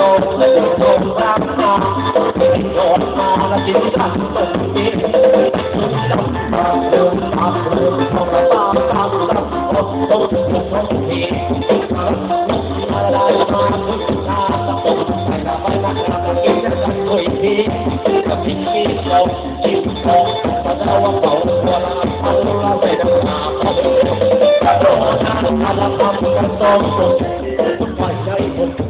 ตกลื่นลมตามน้องเป็นโดดมาและดิ้นดันตกเย็นดับมาเดินมางเดินทางตามทางดับอดทนทุกนาทีอะไรมาทุกนาทีไปละไปละละกินกันคุยดีกกับพี่พี่เรกจิ้มทองแต่เราเบาเวลาเอาละไปดังนาเขาเป็นกระโดดน้ำทะลักความกันต้องสุดไปใจหมด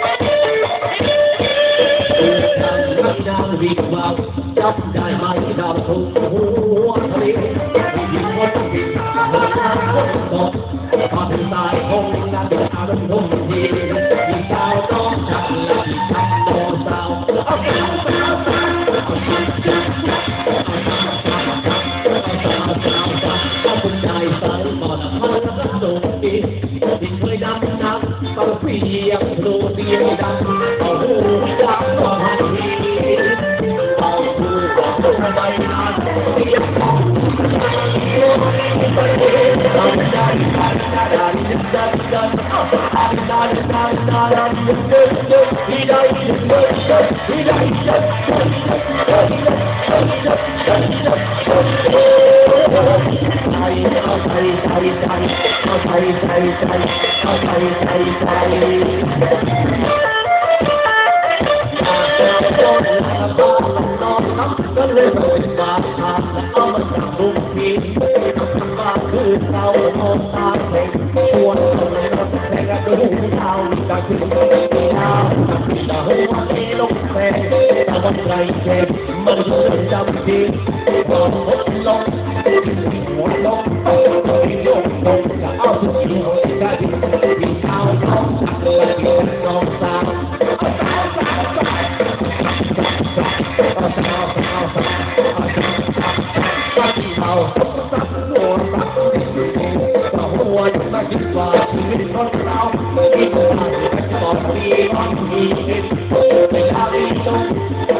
ใจใจเข้าใจใจใจเข้าใจใจใจรักดาววิ่งว่าจับได้ไหมดาวทุ่งหัวทะเลยิ่งว่าต้องวิ่งหัวใจคนตกพอถึงสายคงนั้นอารมณ์ทุ่มทียิ่งสาวต้องจับและยิ่งทำโดนสาวเอาสาวสาวสาวเอาสาวสาวสาวเอาสาวสาวสาวเอาสาวสาวสาวเอาคุณยายสายก่อนมาแล้วก็ส่งอีที่เคยดำน้ำต้องเปียกโดนเดียวดำ I'm a chèm mà nó chơi đam mê và hốt lòng một lòng tôi tôi lòng lòng là ao tôi rồi ra đi vì sao không sạc lời tôi non xa Thank you.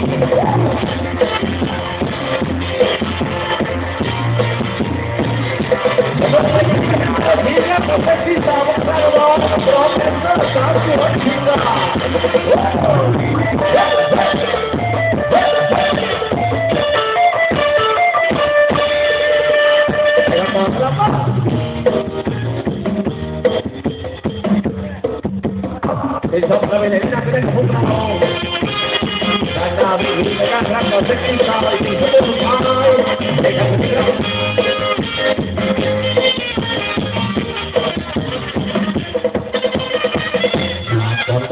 It's up, I mean, it's not going to ត្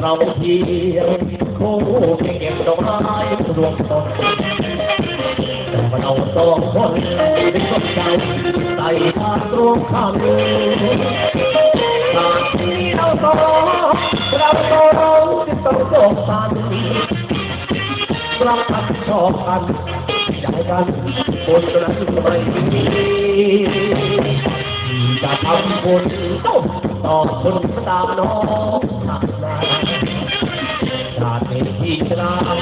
រង់ជាគូគេគេដកហើយរួមតោះបដោតងខ្លួនពីសុខใจដៃថាទ្រង់ខាងលើតាមពីដល់តោះក្រៅតោះទៅទៅបាន รับผิดชอบกันอย่าให้กันคนนั้นไม่ดีจะทำคนตบต่อคนตาน้องทำนาชาติที่กลาง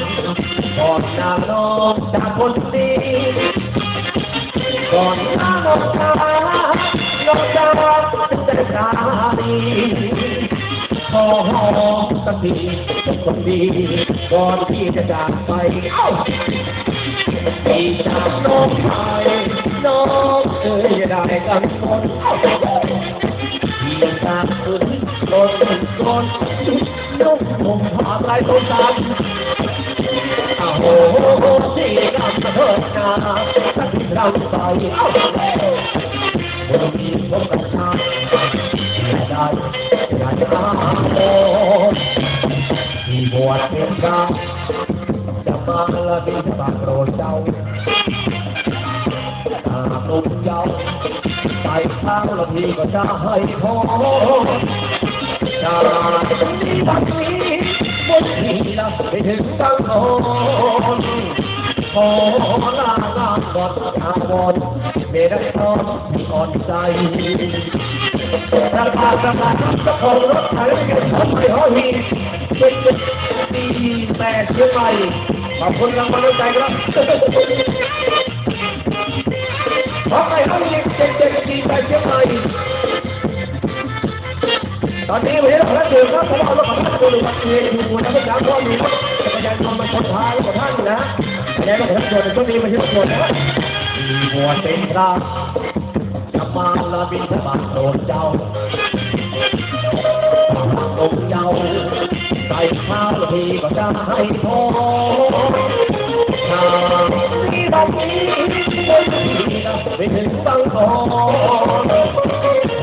ก่อนนางน้องจากคนดีก่อนนาน้อง หสักทีคนดีก่อนที่จะจากไปเอ้าพี่จากน้องชายน้องเคยได้กันคนพี่จากคุณคนคนน้องผมหาไรต้นตาโอ้โหที่กันเถิดนาสักทีเราไปเอ้าคนดีพบกับชา อย่ากจะอาโมที่บวชเป็นกาจะมาละบินบาโปรเจ้าตาลุกเยาไปทางละพี่ก็จะให้พอจะมีวันนี้บนที่ละไปถึงตั้งโน ขอลางานก่อนอาวรเมรัตอนที่อ่อนใจระการะาศเจ้าของรถไถกันทำไมหอหีเป็นปีแปดเชียงใหม่ขอบคุณรางวัลน้ำใจครับขอไปห้องเด็กเด็กเด็กดีไปเชียงใหม่ตอนนี้วันนี้เราขอดื่มครับผมเอารถของท่านตัวหนึ่งมาเองอยู่บนถนนยางก็มีรถจักรยานยนต์มาชนท้ายของท่านนะ แล้วก็ท่านโดนช่วงนี้ไม่ใช่รถยนต์นะมีหัวเป็นพระจะมาลาบินทบาโดนเจ้าลงเจ้าใส่ข้าวทีก็จะให้พอชาลีบันนี้บนที่เราไปถึงบางกอกขอลาลาก่อนมาวอนเดรับรองอ่อนใจขอให้ขอมีเจ็ดปีและเชียงใหม่ไปถึงคน